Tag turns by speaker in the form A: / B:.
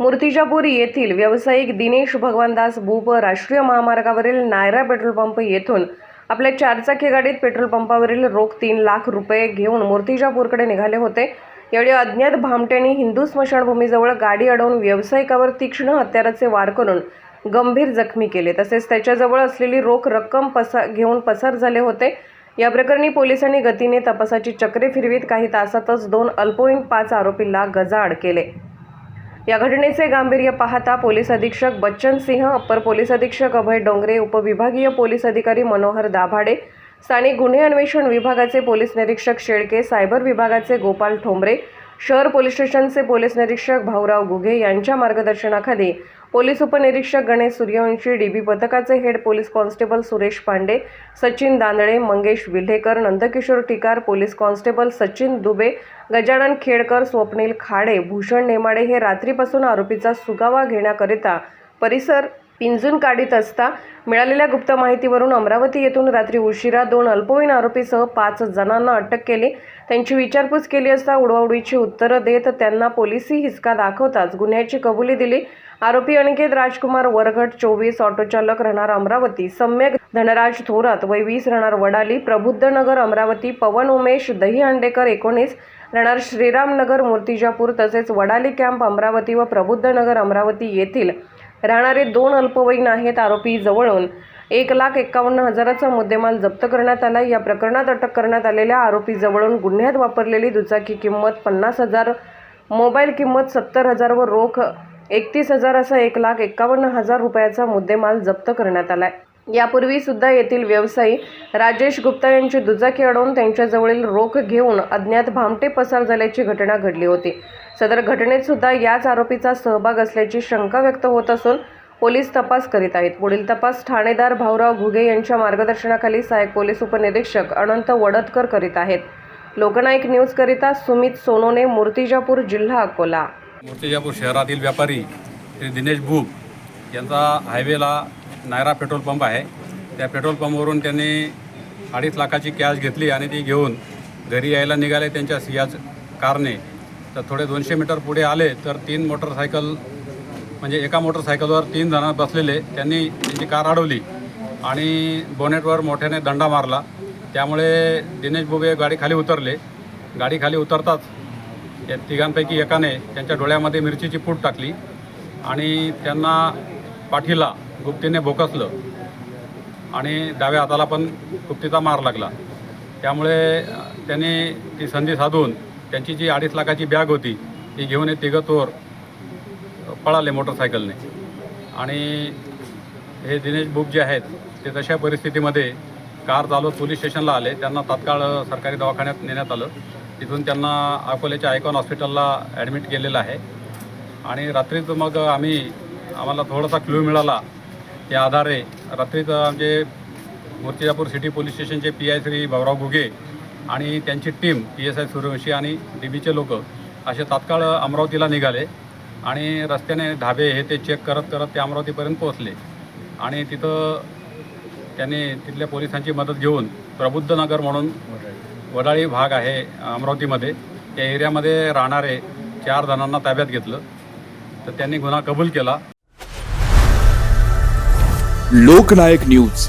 A: मूर्तिजापूर येथील व्यावसायिक दिनेश भगवानदास भूप राष्ट्रीय महामार्गावरील नायरा पेट्रोल पंप येथून आपल्या चारचाकी गाडीत पेट्रोल पंपावरील रोख तीन लाख रुपये घेऊन मूर्तिजापूरकडे निघाले होते. यावेळी अज्ञात भामट्यांनी हिंदू स्मशानभूमीजवळ गाडी अडवून व्यावसायिकावर तीक्ष्ण हत्याराचे वार करून गंभीर जखमी केले. तसेच त्याच्याजवळ असलेली रोख रक्कम पसा घेऊन पसार झाले होते. या प्रकरणी पोलिसांनी गतीने तपासाची चक्रे फिरवीत. काही तासातच दोन अल्पवयीन पाच आरोपींना गजाआड केले. या घटनेचे गांभीर्य पाहता पोलीस अधीक्षक बच्चन सिंह अप्पर पोलीस अधीक्षक अभय डोंगरे उपविभागीय पोलीस अधिकारी मनोहर दाभाडे स्थानिक गुन्हे अन्वेषण विभागाचे पोलीस निरीक्षक शेळके सायबर विभागाचे गोपाल ठोंबरे शहर पोलीस स्टेशनचे पोलीस निरीक्षक भाऊराव गुघे यांच्या मार्गदर्शनाखाली पोलीस उपनिरीक्षक गणेश सूर्यवंशी डीबी पथकाचे head police constable Suresh Pande Sachin Dandale Mangesh Vilhekar Nandkishor Tikar police constable Sachin Dube Gajanan Khedkar Swapnil Khade Bhushan Nemade हे रात्रीपासून आरोपीचा सुगावा घेण्याकरिता परिसर पिंजून काढीत असता मिळालेल्या गुप्त माहितीवरून अमरावती येथून रात्री उशिरा दोन अल्पवयीन आरोपीसह पाच जणांना अटक केली. त्यांची विचारपूस केली असता उडवाउडीची उत्तरं देत त्यांना पोलिसी हिसका दाखवताच गुन्ह्याची कबुली दिली. आरोपी अनिकेत राजकुमार वरघट चोवीस ऑटोचालक राहणार अमरावती सम्यक धनराज थोरात वय वीस राहणार वडाली प्रबुद्धनगर अमरावती पवन उमेश दही अंडेकर एकोणीस राहणार श्रीरामनगर मूर्तिजापूर तसेच वडाली कॅम्प अमरावती व प्रबुद्धनगर अमरावती येथील राहणारे दोन अल्पवयीन आहेत आरोपी जवळून. एक लाख एकावन्न हजाराचा मुद्देमाल जप्त करण्यात आला. या प्रकरणात अटक करण्यात आलेल्या आरोपी जवळून गुन्ह्यात वापरलेली दुचाकी किंमत पन्नास हजार मोबाईल किंमत सत्तर हजार व रोख एकतीस हजार असा एक लाख एकावन्न हजार रुपयाचा मुद्देमाल जप्त करण्यात आला आहे सुद्धा येथील व्यवसायी राजेश गुप्ता यांची दुचाकी अडवून त्यांच्याजवळील रोख घेऊन अज्ञात भामटे पसार झाल्याची घटना घडली होती. सदर घटनेत सुद्धा याच आरोपीचा सहभाग असल्याची शंका व्यक्त होत असून पोलीस तपास करीत आहेत. पुढील तपास ठाणेदार भाऊराव घुगे यांच्या मार्गदर्शनाखाली सहाय्यक पोलीस उपनिरीक्षक अनंत वडतकर करीत आहेत. लोकनायक न्यूजकरिता सुमित सोनोने मूर्तिजापूर जिल्हा अकोला.
B: मूर्तिजापूर शहरातील व्यापारी श्री दिनेश भूप यांचा हायवेला नायरा पेट्रोल पंप आहे. त्या पेट्रोल पंपवरून त्यांनी अडीच लाखाची कॅश घेतली आणि ती घेऊन घरी यायला निघाले त्यांच्या सियाज कारने. तर थोडे दोनशे मीटर पुढे आले तर तीन मोटरसायकल म्हणजे एका मोटरसायकलवर तीन जण बसलेले. त्यांनी त्यांची कार अडवली आणि बोनेटवर मोठ्याने दंडा मारला. त्यामुळे दिनेश बुबे गाडी खाली उतरले. गाडी खाली उतरताच या तिघांपैकी एकाने त्यांच्या डोळ्यामध्ये मिरचीची पूट टाकली आणि त्यांना पाठीला गुप्तीने भोकसलं आणि डाव्या हाताला पण गुप्तीचा मार लागला. त्यामुळे त्यांनी ती संधी साधून त्यांची जी अडीच लाखाची बॅग होती ती घेऊन हे तिघं चोर पळाले मोटरसायकलने. आणि हे दिनेश बुक जे आहेत ते तशा परिस्थितीमध्ये कार चालवत पोलीस स्टेशनला आले. त्यांना तात्काळ सरकारी दवाखान्यात नेण्यात आलं. तिथून त्यांना अकोल्याच्या आयकॉन हॉस्पिटलला ॲडमिट केलेलं आहे. आणि रात्रीच मग आम्ही आम्हाला थोडासा क्ल्यू मिळाला. त्या आधारे रात्रीच आमचे मूर्तिजापूर सिटी पोलीस स्टेशनचे पी आय श्री भाऊराव घुगे आणि त्यांची team P S I Suryavanshi आणि डी बीचे लोक असे तात्काळ अमरावतीला निघाले आणि रस्त्याने ढाबे हे ते चेक करत करत ते अमरावतीपर्यंत पोहोचले. आणि तिथं त्यांनी तिथल्या पोलिसांची मदत घेऊन प्रबुद्ध नगर म्हणून वडाळी भाग आहे अमरावतीमध्ये. त्या एरियामध्ये राहणारे चार जणांना ताब्यात घेतलं. तर त्यांनी गुन्हा कबूल केला.
C: लोकनायक न्यूज.